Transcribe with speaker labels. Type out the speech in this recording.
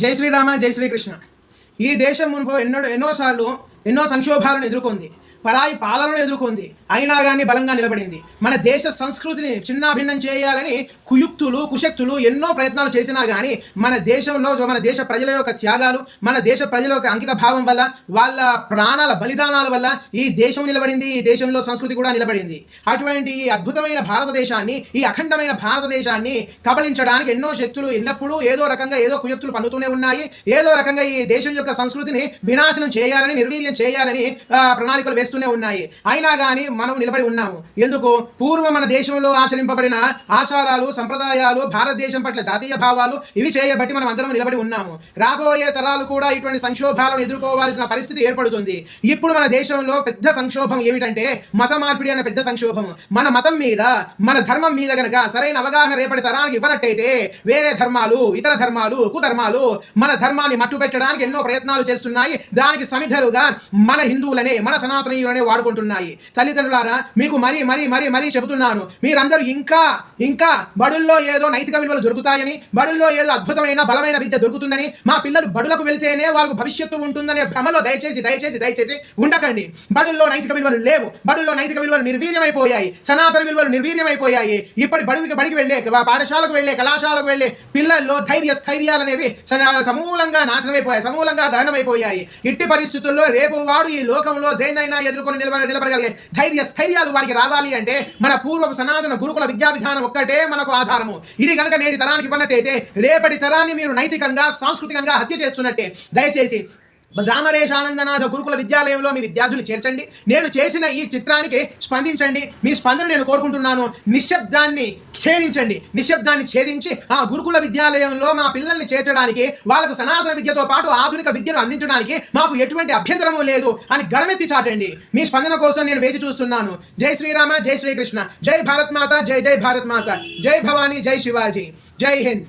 Speaker 1: జై శ్రీరామ జై శ్రీకృష్ణ. ఈ దేశం మునుపు ఎన్నో ఎన్నోసార్లు ఎన్నో సంక్షోభాలను ఎదుర్కొంది. పరాయి పాలనను ఎదుర్కొంది. అయినా కానీ బలంగా నిలబడింది. మన దేశ సంస్కృతిని చిన్నాభిన్నం చేయాలని కుయుక్తులు కుశక్తులు ఎన్నో ప్రయత్నాలు చేసినా కానీ మన దేశంలో మన దేశ ప్రజల యొక్క త్యాగాలు మన దేశ ప్రజల యొక్క అంకిత భావం వల్ల వాళ్ళ ప్రాణాల బలిదానాల వల్ల ఈ దేశం నిలబడింది ఈ దేశంలో సంస్కృతి కూడా నిలబడింది. అటువంటి ఈ అద్భుతమైన భారతదేశాన్ని ఈ అఖండమైన భారతదేశాన్ని కబలించడానికి ఎన్నో శక్తులు ఎల్లప్పుడూ ఏదో రకంగా ఏదో కుయుక్తులు పన్నుతూనే ఉన్నాయి. ఏదో రకంగా ఈ దేశం యొక్క సంస్కృతిని వినాశనం చేయాలని నిర్వీర్యం చేయాలని ప్రణాళికలు వేస్తూనే ఉన్నాయి. అయినా కానీ మనం నిలబడి ఉన్నాము. ఎందుకు? పూర్వం మన దేశంలో ఆచరింపబడిన ఆచారాలు సంప్రదాయాలు భారతదేశం పట్ల జాతీయ భావాలు ఇవి చేయబట్టి మనం అందరం నిలబడి ఉన్నాము. రాబోయే తరాలు కూడా ఇటువంటి సంక్షోభాలను ఎదుర్కోవాల్సిన పరిస్థితి ఏర్పడుతుంది. ఇప్పుడు మన దేశంలో పెద్ద సంక్షోభం ఏమిటంటే మత మార్పిడి అనే పెద్ద సంక్షోభం మన మతం మీద మన ధర్మం మీద గనక సరైన అవగాహన రేపటి తరానికి ఇవ్వనట్టయితే వేరే ధర్మాలు ఇతర ధర్మాలు కుధర్మాలు మన ధర్మాన్ని మట్టుపెట్టడానికి ఎన్నో ప్రయత్నాలు చేస్తున్నాయి. దానికి సమిధరుగా మన హిందువులనే మన సనాతనీయులనే వాడుకుంటున్నాయి. తల్లిదండ్రులారా మీకు మరీ మరీ మరీ మరీ చెబుతున్నాను. మీరందరూ ఇంకా ఇంకా బడుల్లో ఏదో నైతిక విలువలు దొరుకుతాయని బడుల్లో ఏదో అద్భుతమైన బలమైన విద్య దొరుకుతుందని మా పిల్లలు బడులకు వెళితేనే వాళ్ళకు భవిష్యత్తు ఉంటుందనే భ్రమలో దయచేసి దయచేసి దయచేసి ఉండకండి. బడుల్లో నైతిక విలువలు లేవు. బడుల్లో నైతిక విలువలు నిర్వీర్యమైపోయాయి. సనాతన విలువలు నిర్వీర్యమైపోయాయి. ఇప్పటి బడికి బడికి వెళ్ళే పాఠశాలకు వెళ్ళే కళాశాలకు వెళ్ళే పిల్లల్లో ధైర్య స్థైర్యాలు అనేవి సమూలంగా నాశనమైపోయాయి సమూలంగా దహనమైపోయాయి. ఇట్టి పరిస్థితుల్లో రేపు వాడు ఈ లోకంలో దేన్నైనా ఎదుర్కొని నిలబడ నిలబడగలిగే ధైర్య స్థైర్యాలు వాడికి రావాలి అంటే మన పూర్వపు సనాతన గురుకుల విద్యా విధానం ఒక్కటే మనకు ఆధారము. ఇది కనుక నేటి తరానికి ఇవ్వనట్టయితే రేపటి తరాన్ని మీరు నైతికంగా సాంస్కృతికంగా హత్య చేస్తున్నట్టే. దయచేసి రామరేశానందనాథ గురుకుల విద్యాలయంలో మీ విద్యార్థులు చేర్చండి. నేను చేసిన ఈ చిత్రానికి స్పందించండి. మీ స్పందన నేను కోరుకుంటున్నాను. నిశ్శబ్దాన్ని ఛేదించండి. నిశ్శబ్దాన్ని ఛేదించి ఆ గురుకుల విద్యాలయంలో మా పిల్లల్ని చేర్చడానికి వాళ్ళకు సనాతన విద్యతో పాటు ఆధునిక విద్యను అందించడానికి మాకు ఎటువంటి అభ్యంతరము లేదు అని గడమెత్తి చాటండి. మీ స్పందన కోసం నేను వేచి చూస్తున్నాను. జై శ్రీరామ జై శ్రీకృష్ణ. జై భారత్ మాత జై జై భారత్ మాత. జై భవానీ జై శివాజీ. జై హింద్.